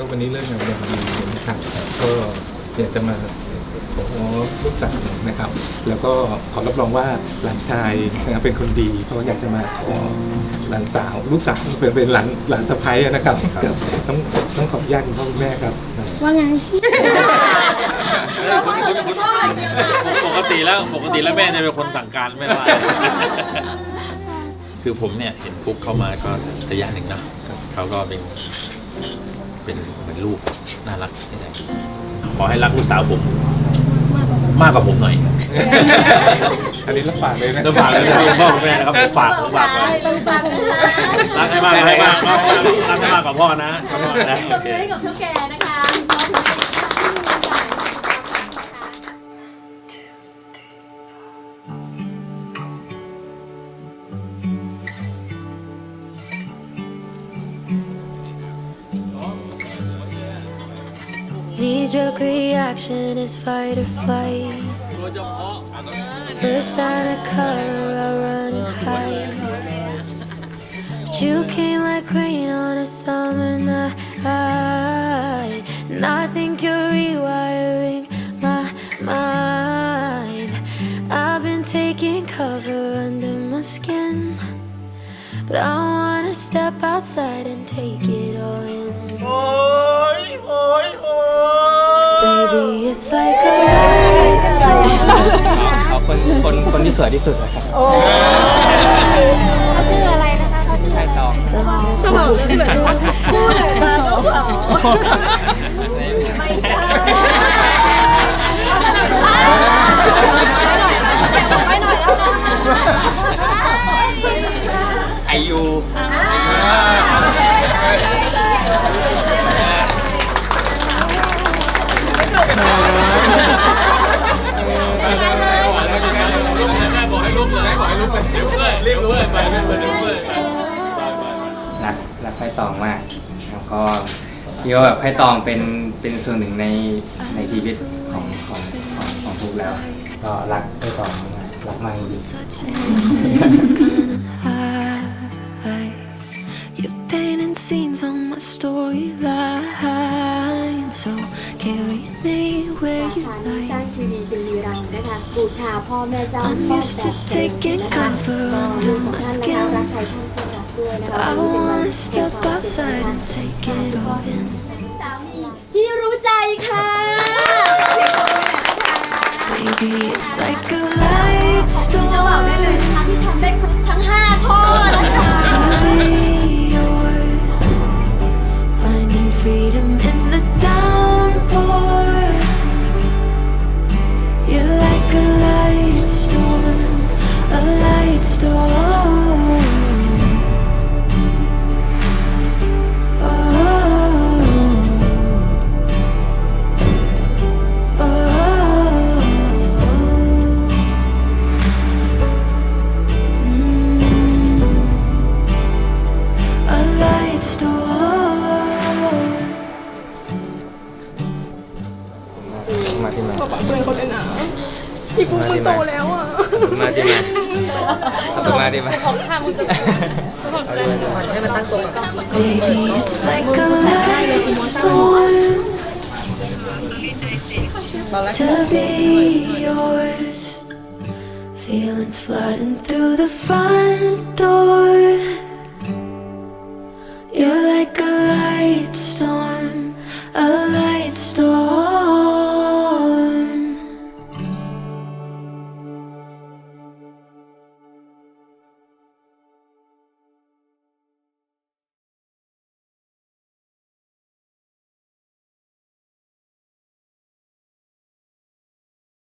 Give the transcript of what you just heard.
ก็วันนี้เรื่องงานวันดีนะครับก็อยากจะมาขอลูกสาวนะครับ แล้วก็ขอรับรองว่าหลานชายนะครับเป็นคนดีเพราะอยากจะมาขอหลานสาว ลูกสาวเป็นเป็นหลานหลานสะใภ้นะครับครับต้องต้องขออนุญาตคุณพ่อคุณแม่ครับ ว่าไงปกติแล้วปกติแล้วแม่จะเป็นคนสั่งการไม่ว่า คือผมเนี่ยเห็นฟุกเข้ามาก็ระยะหนึ่งนะเขาก็เป็น เป็นเหมือนลูกน่ารักที่ไหนขอให้รักลูกสาวผม มากกว่าผมหน่อยอันนี้รับฝากเลยนะต้องฝากเลยนะคุณพ่อคุณแม่นะครับผมฝากผมฝากไว้ต้องฟังนะคะรักให้มากรักให้มากรักให้มากกว่าพ่อนะพ่อนะตโอบเคมือให้กับเท่าแก่ jerk reaction is fight or flight. First sign of color, I run and hide. But you came like rain on a summer night. And I think you're rewiring my mind. I've been taking cover under my skin. But I wanna step outside and take it คนคนคนที่สวยที่สุดนะครับเขาชื่ออะไรนะคะเขาชื่อใช่ตองจะบอกเลยเหมือนว่าพูดเลยมาสาวไม่ใช่ไปหน่อยแล้วนะ เลยบอกให้ลุกเลยเรียกเพื่อนเรียกเพื่อนไปเรียกเพื่อนเรียกเพื่อนรักรักไพ่ตองมากแล้วก็คิดว่าแบบไพ่ตองเป็นเป็นส่วนหนึ่งในในชีวิตของของของของทุกแล้วก็รักไพ่ตองมากรักมากจริง touching me some kind of high. You're painting scenes on my storyline. So carry me where ส you ถานีสร้าง like. ทีวีจึงมีเรานะคะบูชาพ่อแม่เจ้า I'm พ่อ used แต่ to taking cover under my ท่านนะคะ skin. รักใครท่านก็รักด้วยนะคะ I wanna step outside and take it all in. สามีที่รู้ใจค่ะ Cause baby, it's like a light จะบอกได้เลย storm นะคะที่ทำได้ครบ มาที่มา เพื่อนเขาด้วยนะพี่ปุ๊กมันโตแล้วอ่ะ มาที่มาขอบคุณมากที่มา ของข้ามมึงจะ Baby, it's like a light storm to be yours. Feelings flooding through the front door.